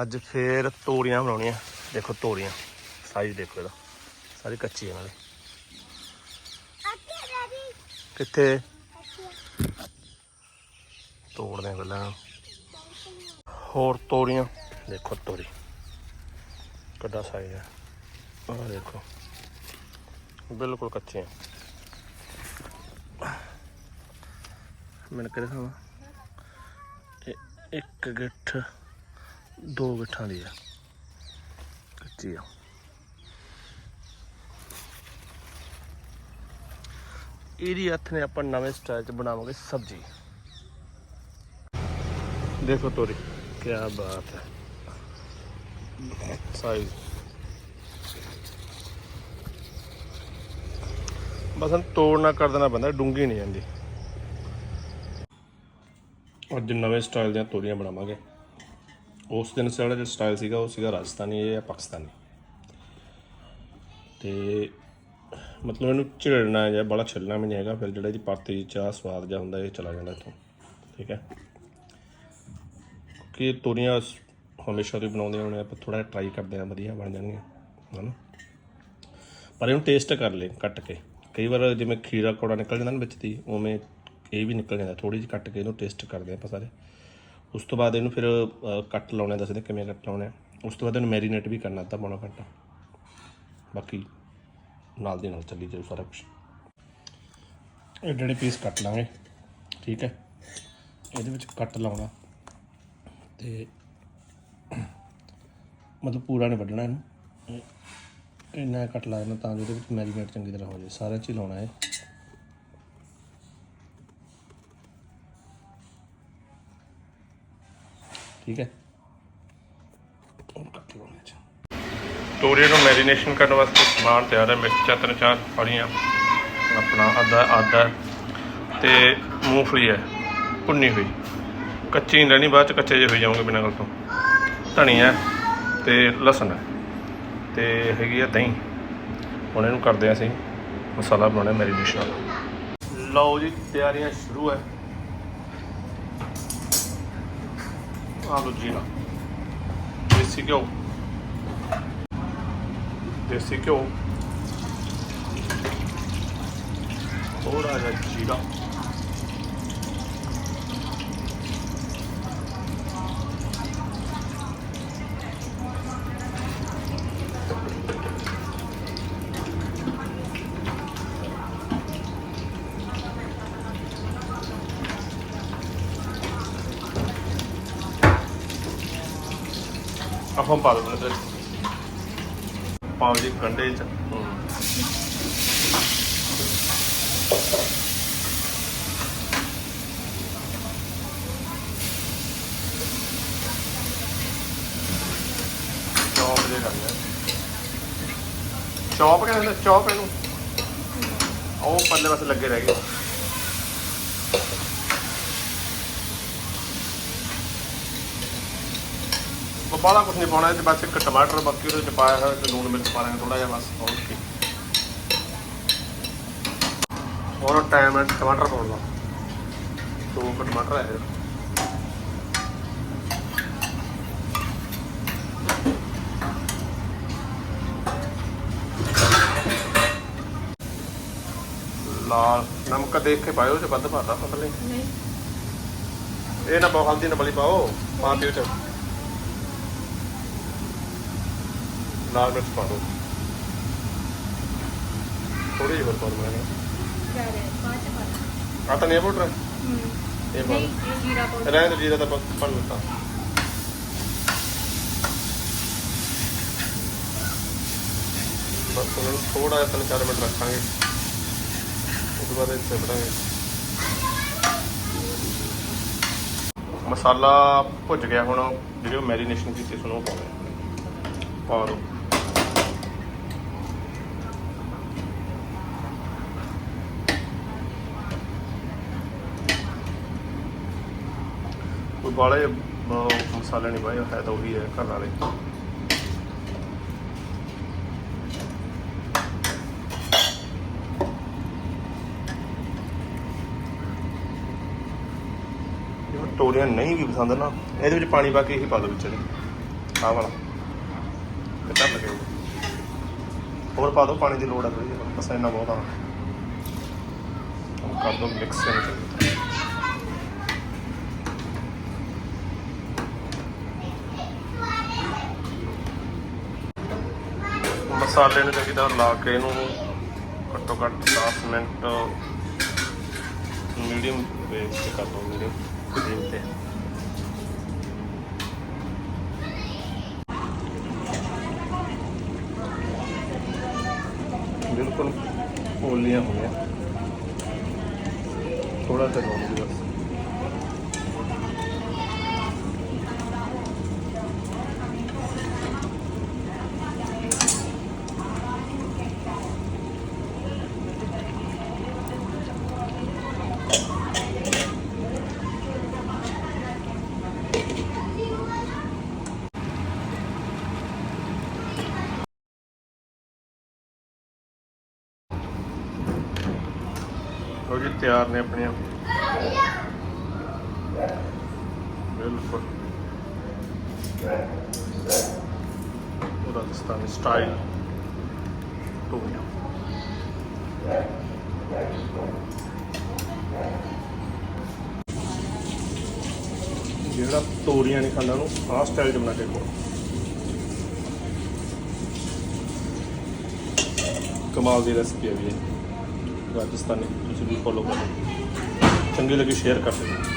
ਅੱਜ ਫੇਰ ਤੋਰੀਆਂ ਬਣਾਉਣੀਆਂ। ਦੇਖੋ ਤੋਰੀਆਂ। ਸਾਈਜ਼ ਦੇਖੋ ਇਹਦਾ। ਸਾਰੀ ਕੱਚੀ ਹੈ ਨਾਲੇ ਕਿੱਥੇ? ਤੋੜਦੇ ਆ ਪਹਿਲਾਂ। ਹੋਰ ਤੋਰੀਆਂ। ਦੇਖੋ ਤੋਰੀ। ਕਿੱਡਾ ਸਾਈਜ਼ ਹੈ ਆਹ ਦੇਖੋ। ਬਿਲਕੁਲ ਕੱਚੇ ਆ। ਮੈਂ ਕਿਹੜੇ ਖਾਵਾਂ ਇੱਕ ਗਿੱਠ। ਦੋ ਗੱਠਾਂ ਦੀ ਆ। ਕੱਚੀ ਆ। ਇਹਦੀ ਹੱਥ ਨੇ ਆਪਾਂ ਨਵੇਂ ਸਟਾਈਲ 'ਚ ਬਣਾਵਾਂਗੇ ਸਬਜ਼ੀ। ਦੇਖੋ ਤੋਰੀ ਕੀ ਬਾਤ ਹੈ। ਸਾਈਜ਼ ਬਸ ਹਣ ਤੋੜਨਾ ਕਰ ਦੇਣਾ ਪੈਂਦਾ ਡੂੰਗੀ ਨਹੀਂ ਜਾਂਦੀ। ਅੱਜ ਨਵੇਂ ਸਟਾਈਲ ਦੀਆਂ ਤੋਰੀਆਂ ਬਣਾਵਾਂਗੇ। ਉਸ ਦਿਨ ਸਾਡਾ ਜਿਹੜਾ ਸਟਾਈਲ ਸੀਗਾ, ਉਹ ਸੀਗਾ ਰਾਜਸਥਾਨੀ ਇਹ ਹੈ ਪਾਕਿਸਤਾਨੀ। ਤੇ ਮਤਲਬ ਇਹਨੂੰ ਝਿੜਨਾ ਜਾਂ ਬੜਾ ਛਿੱਲਣਾ ਵੀ ਨਹੀਂ ਹੈਗਾ, ਫਿਰ ਜਿਹੜਾ ਇਹਦੀ ਪਾਤੀ ਚਾਹ ਸਵਾਦ ਜਿਹਾ ਹੁੰਦਾ, ਇਹ ਚਲਾ ਜਾਂਦਾ ਇੱਥੋਂ। ਠੀਕ ਹੈ? ਕਿ ਤੋਰੀਆਂ ਹਮੇਸ਼ਾ ਤੋਂ ਹੀ ਬਣਾਉਂਦੇ ਹੋਣੇ ਆਪਾਂ ਥੋੜਾ ਟਰਾਈ ਕਰਦੇ ਆ ਵਧੀਆ ਬਣ ਜਾਣਗੀਆਂ, ਹਨਾ? ਪਰ ਇਹਨੂੰ ਟੇਸਟ ਕਰ ਲੈ ਕੱਟ ਕੇ। ਕਈ ਵਾਰ ਜਿਵੇਂ ਖੀਰਾ ਕੋੜਾ ਨਿਕਲ ਜਾਂਦਾ ਨਾ ਵਿੱਚ ਦੀ, ਉਵੇਂ ਇਹ ਵੀ ਨਿਕਲ ਜਾਂਦਾ ਥੋੜੀ ਜਿਹੀ ਕੱਟ ਕੇ ਇਹਨੂੰ ਟੇਸਟ ਕਰਦੇ ਆ ਆਪਾਂ ਸਾਰੇ। ਉਸ ਤੋਂ ਬਾਅਦ ਇਹਨੂੰ ਫਿਰ ਕੱਟ ਲਾਉਣੇ ਆ, ਦੱਸਦੇ ਕਿਵੇਂ ਕੱਟ ਲਾਉਣੇ ਆ ਉਸ ਤੋਂ ਬਾਅਦ ਇਹਨੂੰ ਮੈਰੀਨੇਟ ਵੀ ਕਰਨਾ ਤਾਂ ਪਾਉਣਾ ਘੰਟਾ। ਬਾਕੀ ਨਾਲ ਦੀ ਨਾਲ ਚੱਲੀ ਜਾਊ ਸਾਰਾ ਕੁਝ ਇਹ ਜਿਹੜੇ ਪੀਸ ਕੱਟ ਲਾਂਗੇ ਠੀਕ ਹੈ। ਇਹਦੇ ਵਿੱਚ ਕੱਟ ਲਾਉਣਾ ਤੇ ਮਤਲਬ ਪੂਰਾ ਨਹੀਂ ਵੱਢਣਾ ਇਹਨੂੰ। ਇੰਨਾ ਕੱਟ ਲਾ ਦੇਣਾ ਤਾਂ ਜੋ ਇਹਦੇ ਵਿੱਚ ਮੈਰੀਨੇਟ ਚੰਗੀ ਤਰ੍ਹਾਂ ਹੋ ਜਾਏ। ਸਾਰਿਆਂ 'ਚ ਹੀ ਲਾਉਣਾ ਹੈ ਠੀਕ ਹੈ। ਤੋਰੀਆਂ ਨੂੰ ਮੈਰੀਨੇਸ਼ਨ ਕਰਨ ਵਾਸਤੇ ਸਮਾਨ ਤਿਆਰ ਹੈ। ਮਿਰਚਾਂ ਤਿੰਨ ਚਾਰ ਫੜੀਆਂ ਆਪਣਾ ਆਦਾ ਆਦਾ ਤੇ ਮੂੰਗਫਲੀ ਹੈ। ਭੁੰਨੀ ਹੋਈ। ਕੱਚੀ ਨਹੀਂ ਰਹਿਣੀ ਬਾਅਦ ਚ ਕੱਚੇ ਜਿਹੇ ਹੋਈ ਜਾਓਗੇ ਬਿਨਾਂ ਗੱਲ ਤੋਂ। ਧਨੀਆ ਤੇ ਲਸਣ ਤੇ ਹੈਗੀ ਆ ਦਹੀਂ। ਹੁਣ ਇਹਨੂੰ ਕਰਦੇ ਆ ਅਸੀਂ ਮਸਾਲਾ ਬਣਾਉਣਾ ਮੈਰੀਨੇਸ਼ਨ ਲਓ ਜੀ ਤਿਆਰੀਆਂ ਸ਼ੁਰੂ ਹੈ। ਆ ਲਓ ਜੀਰਾ ਦੇਸੀ ਘਿਓ ਦੇਸੀ ਘਿਓ ਥੋੜਾ ਆਪਾਂ ਪਾ ਦੋ ਤੇ ਪਾਓ ਜੀ ਗੰਡੇ ਚ। ਚੌਪ ਦੇ ਕਰ ਲਿਆ। ਚੌਪ ਕਹਿੰਦੇ ਨੇ ਚੌਪ ਇਹਨੂੰ। ਉਹ ਪੱਲੇ ਪਾਸੇ ਲੱਗੇ ਰਹਿ ਗਏ। ਉਹ ਬਾਹਲਾ ਕੁਝ ਨਹੀਂ ਪਾਉਣਾ ਇਹ 'ਚ ਬਸ ਇੱਕ ਟਮਾਟਰ ਬਾਕੀ ਉਹਦੇ ਚ ਪਾਇਆ ਹੋਇਆ ਤੇ ਲੂਣ ਮਿਰਚ ਪਾ ਲੈਣਾ ਥੋੜਾ ਜਿਹਾ ਬਸ ਹੋਰ ਕੀ। ਹੋਰ ਟਾਈਮ ਹੈ ਟਮਾਟਰ ਪਾਉਣ ਦਾ। ਦੋ ਕੁ ਟਮਾਟਰ ਹੈ। ਲਾਲ ਨਮਕ ਦੇਖ ਕੇ ਪਾਇਓ ਜੇ ਵੱਧ ਪਾਤਾ ਪਤਾ ਨਹੀਂ। ਨਹੀਂ ਇਹ ਨਾ ਬਹੁਤ ਹਲਦੀ ਨਾ ਬਲੀ ਪਾਓ ਪਾ ਦਿਓ ਚ। ਲਾਲ ਮਿਰਚ ਪਾ ਦਿਓ ਥੋੜੀ ਜਿਹੀ ਹੋਰ ਪਾ ਪਾ ਆ ਤਾਂ ਨਹੀਂ ਹੂੰ। ਇਹ ਪਾ ਇਹ ਪਾਊਡਰ। ਰਹਿਣ ਦੇ ਜੀਰਾ ਤਾਂ ਬਸ ਪਾ ਦਿੱਤਾ ਬਸ ਉਹਨਾਂ ਨੂੰ ਥੋੜਾ ਜਿਹਾ ਤਿੰਨ ਚਾਰ ਮਿੰਟ ਰੱਖਾਂਗੇ। ਉਸ ਤੋਂ ਬਾਅਦ ਇੱਥੇ ਬੜਾਂਗੇ ਮਸਾਲਾ ਭੁੱਜ ਗਿਆ ਹੁਣ। ਜਿਹੜੀ ਉਹ ਮੈਰੀਨੇਸ਼ਨ ਕੀਤੀ ਸੀ ਉਹਨੂੰ ਉਹ ਪਾਉਣਾ ਪਾ ਦਿਓ। ਕੋਈ ਬਾਲੇ ਮਸਾਲੇ ਨਹੀਂ ਪਾਏ ਹੈ ਤਾਂ ਉਹੀ ਹੈ ਘਰ ਵਾਲੇ। ਜੇ ਨਹੀਂ ਵੀ ਪਸੰਦ ਨਾ, ਇਹਦੇ ਵਿੱਚ ਪਾਣੀ ਪਾ ਕੇ ਇਹੀ ਪਾ ਦਿਓ ਵਿੱਚ ਆਹ ਵਾਲਾ। ਕਿੱਦਾਂ ਲੱਗੇਗਾ ਹੋਰ ਪਾ ਦਿਓ ਪਾਣੀ ਦੀ ਲੋੜ ਹੈ ਥੋੜੀ ਬਸ ਇੰਨਾ ਬਹੁਤ ਆ। ਹੁਣ ਕਰ ਦੋ ਮਿਕਸ ਇਹਨੂੰ। ਮਸਾਲੇ ਨੂੰ ਚੰਗੀ ਤਰ੍ਹਾਂ ਲਾ ਕੇ ਇਹਨੂੰ ਘੱਟੋ ਘੱਟ 10 ਮਿੰਟ ਮੀਡੀਅਮ ਵੇਵ ਤੇ ਕਰ ਦੋ ਮੀਡੀਅਮ ਫਲੇਮ ਤੇ। ਬਿਲਕੁਲ ਪੋਲੀਆਂ ਹੋਈਆਂ ਥੋੜਾ ਜਿਹਾ ਲਾਉਣੀ ਬਸ। ਲੋ ਜੀ, ਤਿਆਰ ਨੇ ਆਪਣੀਆਂ। ਬਿਲਕੁਲ। ਰਾਜਸਥਾਨੀ ਸਟਾਈਲ ਟੋਨੀਆ ਜਿਹੜਾ ਤੋਰੀਆਂ ਨਹੀਂ ਖਾਂਦਾ ਨੂੰ ਆਹ ਸਟਾਈਲ ਚ ਬਣਾ ਕੇ ਖਵਾਓ। ਕਮਾਲ ਦੀ ਰੈਸਪੀ ਹੈ ਵੀ ਰਾਜਸਥਾਨੀ। ਤੁਸੀਂ ਫੋਲੋ ਕਰੋ। ਚੰਗੀ ਲੱਗੀ ਸ਼ੇਅਰ ਕਰ ਦਿਓ।